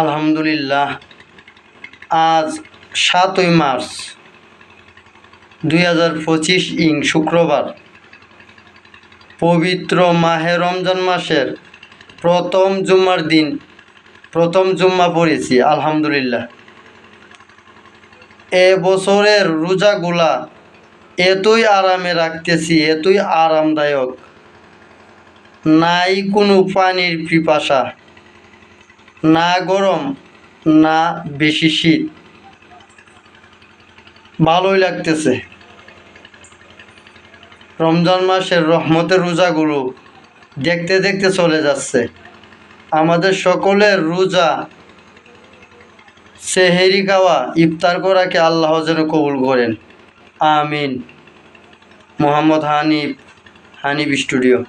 আলহামদুলিল্লাহ, আজ সাতই মার্চ দুই হাজার পঁচিশ ইং শুক্রবার। পবিত্র মাহে রমজান মাসের প্রথম জুম্মার দিন, প্রথম জুম্মা পড়েছি, আলহামদুলিল্লাহ। এ বছরের রোজাগুলা এতই আরামে রাখতেছি, এতই আরামদায়ক। নাই কোনো পানির পিপাসা না গরম, না বেশি শীত। ভালোই লাগতেছে। রমজান মাসের রহমতের রোজাগুলো দেখতে দেখতে চলে যাচ্ছে। আমাদের সকলের রোজা সেহেরি খাওয়া ইফতার করাকে আল্লাহ যেন কবুল করেন। আমিন। মোহাম্মদ হানিফ হানিফ স্টুডিও।